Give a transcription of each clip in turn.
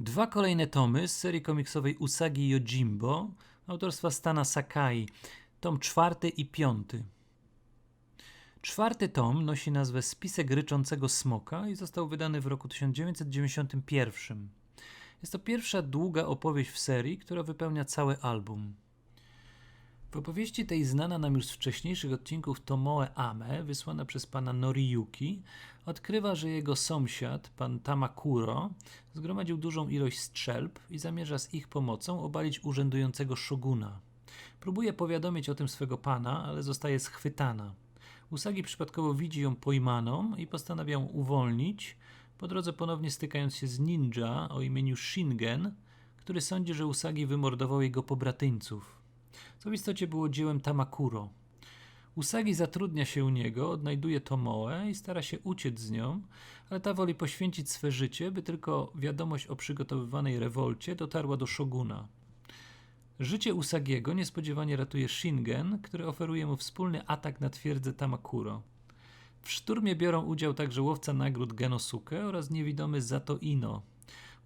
Dwa kolejne tomy z serii komiksowej Usagi Yojimbo autorstwa Stana Sakai, tom czwarty i piąty. Czwarty tom nosi nazwę Spisek ryczącego smoka i został wydany w roku 1991. Jest to pierwsza długa opowieść w serii, która wypełnia cały album. W opowieści tej znana nam już z wcześniejszych odcinków Tomoe Ame, wysłana przez pana Noriyuki, odkrywa, że jego sąsiad, pan Tamakuro, zgromadził dużą ilość strzelb i zamierza z ich pomocą obalić urzędującego szoguna. Próbuje powiadomić o tym swego pana, ale zostaje schwytana. Usagi przypadkowo widzi ją pojmaną i postanawia ją uwolnić, po drodze ponownie stykając się z ninja o imieniu Shingen, który sądzi, że Usagi wymordował jego pobratyńców co w istocie było dziełem Tamakuro. Usagi zatrudnia się u niego, odnajduje Tomoe i stara się uciec z nią, ale ta woli poświęcić swe życie, by tylko wiadomość o przygotowywanej rewolcie dotarła do szoguna. Życie Usagiego niespodziewanie ratuje Shingen, który oferuje mu wspólny atak na twierdzę Tamakuro. W szturmie biorą udział także łowca nagród Genosuke oraz niewidomy Zato Ino,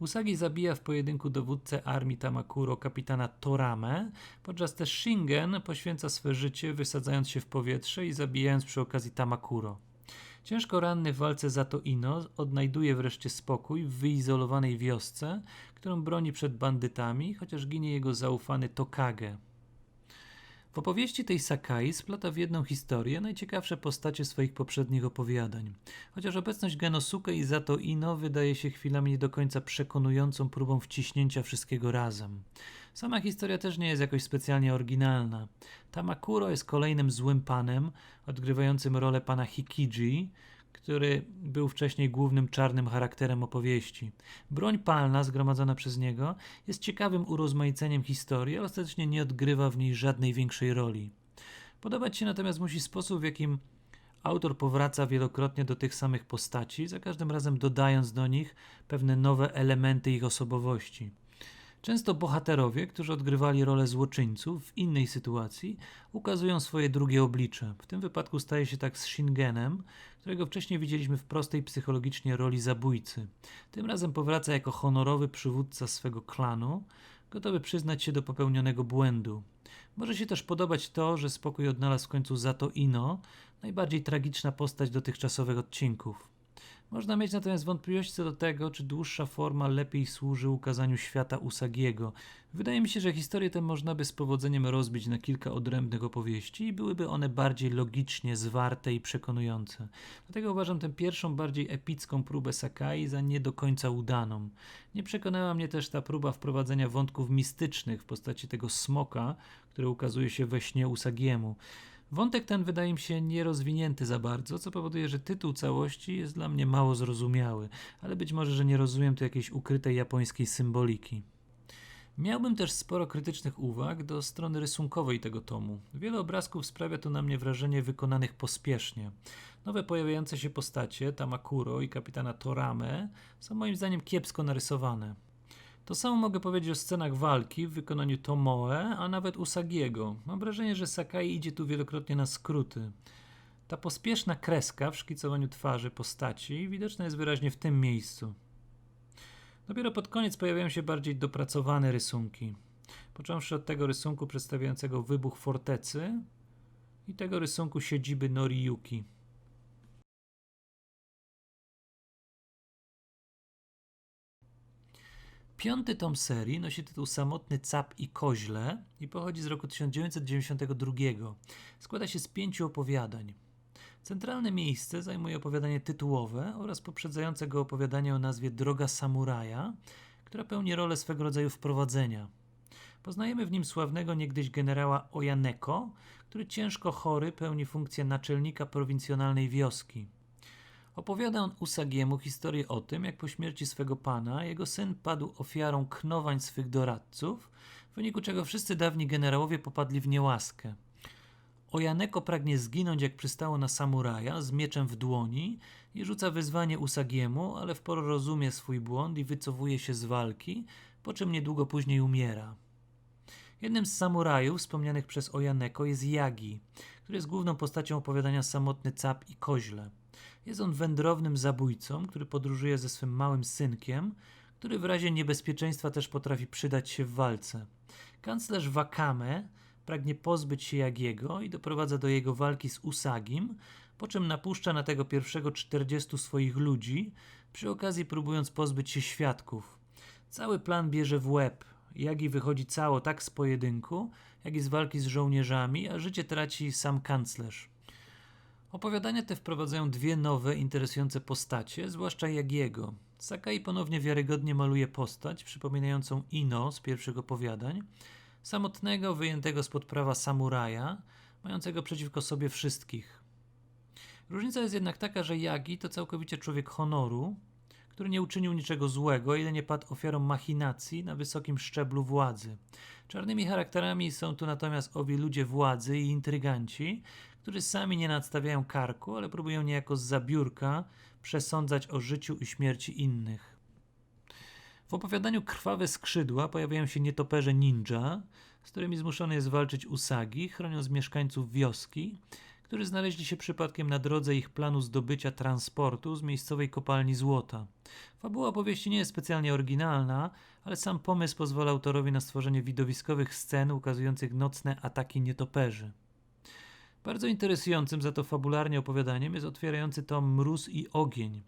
Usagi zabija w pojedynku dowódcę armii Tamakuro kapitana Torame, podczas też Shingen poświęca swe życie wysadzając się w powietrze i zabijając przy okazji Tamakuro. Ciężko ranny w walce Zato Ino odnajduje wreszcie spokój w wyizolowanej wiosce, którą broni przed bandytami, chociaż ginie jego zaufany Tokage. W opowieści tej Sakai splata w jedną historię najciekawsze postacie swoich poprzednich opowiadań. Chociaż obecność Genosuke i Zato Ino wydaje się chwilami nie do końca przekonującą próbą wciśnięcia wszystkiego razem. Sama historia też nie jest jakoś specjalnie oryginalna. Tamakuro jest kolejnym złym panem, odgrywającym rolę pana Hikiji, który był wcześniej głównym czarnym charakterem opowieści. Broń palna zgromadzona przez niego jest ciekawym urozmaiceniem historii, ale ostatecznie nie odgrywa w niej żadnej większej roli. Podobać się natomiast musi sposób, w jakim autor powraca wielokrotnie do tych samych postaci, za każdym razem dodając do nich pewne nowe elementy ich osobowości. Często bohaterowie, którzy odgrywali rolę złoczyńców w innej sytuacji, ukazują swoje drugie oblicze. W tym wypadku staje się tak z Shingenem, którego wcześniej widzieliśmy w prostej psychologicznie roli zabójcy. Tym razem powraca jako honorowy przywódca swego klanu, gotowy przyznać się do popełnionego błędu. Może się też podobać to, że spokój odnalazł w końcu Zato Ino, najbardziej tragiczna postać dotychczasowych odcinków. Można mieć natomiast wątpliwości co do tego, czy dłuższa forma lepiej służy ukazaniu świata Usagiego. Wydaje mi się, że historię tę można by z powodzeniem rozbić na kilka odrębnych opowieści i byłyby one bardziej logicznie zwarte i przekonujące. Dlatego uważam tę pierwszą, bardziej epicką próbę Sakai za nie do końca udaną. Nie przekonała mnie też ta próba wprowadzenia wątków mistycznych w postaci tego smoka, który ukazuje się we śnie Usagiemu. Wątek ten wydaje mi się nierozwinięty za bardzo, co powoduje, że tytuł całości jest dla mnie mało zrozumiały, ale być może, że nie rozumiem tu jakiejś ukrytej japońskiej symboliki. Miałbym też sporo krytycznych uwag do strony rysunkowej tego tomu. Wiele obrazków sprawia tu na mnie wrażenie wykonanych pospiesznie. Nowe pojawiające się postacie, Tamakuro i kapitana Torame, są moim zdaniem kiepsko narysowane. To samo mogę powiedzieć o scenach walki w wykonaniu Tomoe, a nawet Usagiego. Mam wrażenie, że Sakai idzie tu wielokrotnie na skróty. Ta pospieszna kreska w szkicowaniu twarzy postaci widoczna jest wyraźnie w tym miejscu. Dopiero pod koniec pojawiają się bardziej dopracowane rysunki. Począwszy od tego rysunku przedstawiającego wybuch fortecy i tego rysunku siedziby Noriyuki. Piąty tom serii nosi tytuł Samotny Cap i Koźle i pochodzi z roku 1992. Składa się z pięciu opowiadań. Centralne miejsce zajmuje opowiadanie tytułowe oraz poprzedzające go opowiadanie o nazwie Droga Samuraja, która pełni rolę swego rodzaju wprowadzenia. Poznajemy w nim sławnego niegdyś generała Ojaneko, który ciężko chory pełni funkcję naczelnika prowincjonalnej wioski. Opowiada on Usagiemu historię o tym, jak po śmierci swego pana jego syn padł ofiarą knowań swych doradców, w wyniku czego wszyscy dawni generałowie popadli w niełaskę. Ojaneko pragnie zginąć jak przystało na samuraja, z mieczem w dłoni i rzuca wyzwanie Usagiemu, ale wporo rozumie swój błąd i wycofuje się z walki, po czym niedługo później umiera. Jednym z samurajów wspomnianych przez Ojaneko jest Yagi, który jest główną postacią opowiadania Samotny Cap i Koźle. Jest on wędrownym zabójcą, który podróżuje ze swym małym synkiem, który w razie niebezpieczeństwa też potrafi przydać się w walce. Kanclerz Wakame pragnie pozbyć się Jagiego i doprowadza do jego walki z Usagim, po czym napuszcza na tego pierwszego 40 swoich ludzi, przy okazji próbując pozbyć się świadków. Cały plan bierze w łeb. Jagi wychodzi cało tak z pojedynku, jak i z walki z żołnierzami, a życie traci sam kanclerz. Opowiadania te wprowadzają dwie nowe, interesujące postacie, zwłaszcza Jagiego. Sakai ponownie wiarygodnie maluje postać przypominającą Ino z pierwszych opowiadań, samotnego, wyjętego spod prawa samuraja, mającego przeciwko sobie wszystkich. Różnica jest jednak taka, że Yagi to całkowicie człowiek honoru, który nie uczynił niczego złego, ile nie padł ofiarą machinacji na wysokim szczeblu władzy. Czarnymi charakterami są tu natomiast owi ludzie władzy i intryganci, którzy sami nie nadstawiają karku, ale próbują niejako z zabiórka przesądzać o życiu i śmierci innych. W opowiadaniu Krwawe skrzydła pojawiają się nietoperze ninja, z którymi zmuszony jest walczyć Usagi, chroniąc mieszkańców wioski, którzy znaleźli się przypadkiem na drodze ich planu zdobycia transportu z miejscowej kopalni złota. Fabuła opowieści nie jest specjalnie oryginalna, ale sam pomysł pozwala autorowi na stworzenie widowiskowych scen ukazujących nocne ataki nietoperzy. Bardzo interesującym za to fabularnie opowiadaniem jest otwierający tom Mróz i Ogień.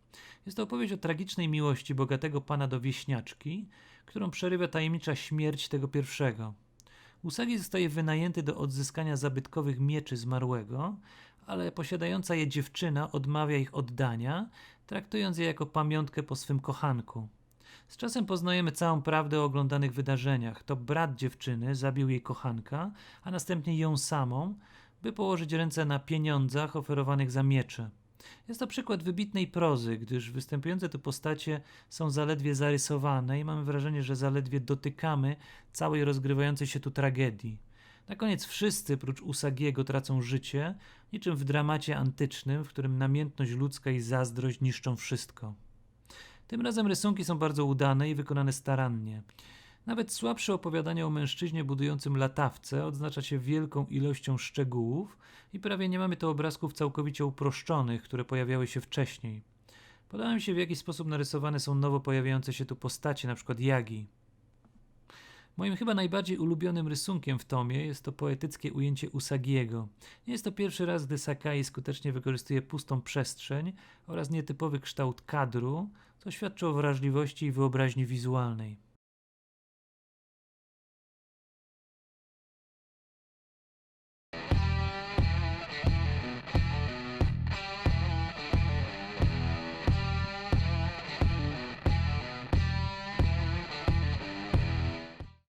Jest to opowieść o tragicznej miłości bogatego pana do wieśniaczki, którą przerywa tajemnicza śmierć tego pierwszego. Usagi zostaje wynajęty do odzyskania zabytkowych mieczy zmarłego, ale posiadająca je dziewczyna odmawia ich oddania, traktując je jako pamiątkę po swym kochanku. Z czasem poznajemy całą prawdę o oglądanych wydarzeniach. To brat dziewczyny zabił jej kochanka, a następnie ją samą, by położyć ręce na pieniądzach oferowanych za miecze. Jest to przykład wybitnej prozy, gdyż występujące tu postacie są zaledwie zarysowane i mamy wrażenie, że zaledwie dotykamy całej rozgrywającej się tu tragedii. Na koniec wszyscy, prócz Usagiego, tracą życie, niczym w dramacie antycznym, w którym namiętność ludzka i zazdrość niszczą wszystko. Tym razem rysunki są bardzo udane i wykonane starannie. Nawet słabsze opowiadanie o mężczyźnie budującym latawce odznacza się wielką ilością szczegółów i prawie nie mamy tu obrazków całkowicie uproszczonych, które pojawiały się wcześniej. Podoba mi się w jaki sposób narysowane są nowo pojawiające się tu postacie, np. Jagi. Moim chyba najbardziej ulubionym rysunkiem w tomie jest to poetyckie ujęcie Usagiego. Nie jest to pierwszy raz, gdy Sakai skutecznie wykorzystuje pustą przestrzeń oraz nietypowy kształt kadru, co świadczy o wrażliwości i wyobraźni wizualnej.